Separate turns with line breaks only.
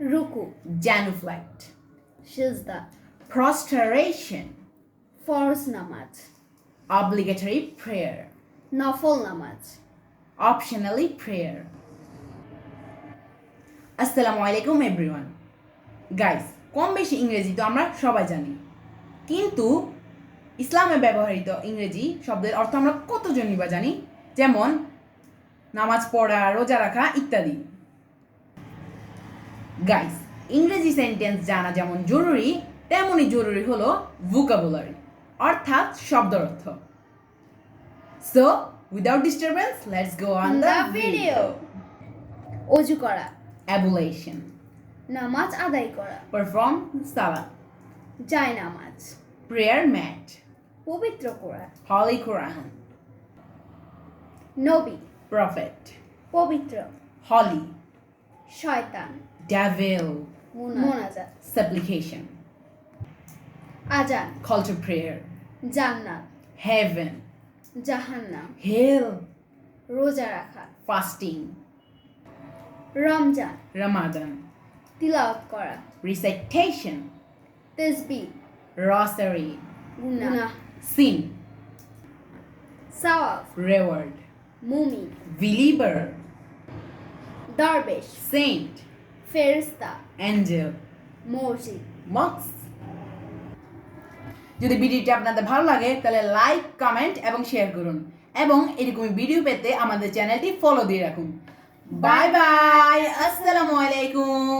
রুকু
genuflect,
সিজদা
prostration,
ফরজ নামাজ
obligatory prayer,
নফল নামাজ
optionally prayer. আসসালামু আলাইকুম এভরিওয়ান গাইস কম বেশি ইংরেজি তো আমরা সবাই জানি। কিন্তু ইসলামে ব্যবহৃত ইংরেজি শব্দের অর্থ আমরা কতজনই বা জানি? যেমন নামাজ পড়া রোজা রাখা ইত্যাদি। গাইস ইংরেজি সেন্টেন্স জানা যেমন জরুরি তেমনই জরুরি হলো ভোকাবুলারি অর্থাৎ শব্দের অর্থ so without disturbance let's go on the video
অজু করা
ablution
নামাজ আদায় করা
পারফর্ম salat.
যায় নামাজ
প্রেয়ার ম্যাট
পবিত্র করা
holy quran.
নবী
prophet.
পবিত্র
holy.
শয়তান
devil
মোনাজাত
supplication
আজান
call to prayer
জান্নাত
heaven
জাহান্নাম
hell
রোজা রাখা
fasting
রমজান
ramadan
তিলাওয়াত করা
recitation
তেসবি
rosary
গুনাহ
sin
সাওয়াব
reward
মুমি
believer
দরবেশ
saint.
ফেরেশতা
angel.
মসজিদ
মক্স যদি ভিডিওটি আপনাদের ভালো লাগে তাহলে লাইক কমেন্ট এবং শেয়ার করুন। এবং এরকম ভিডিও পেতে আমাদের চ্যানেলটি ফলো দিয়ে রাখুন। বাই বাই আসসালামু আলাইকুম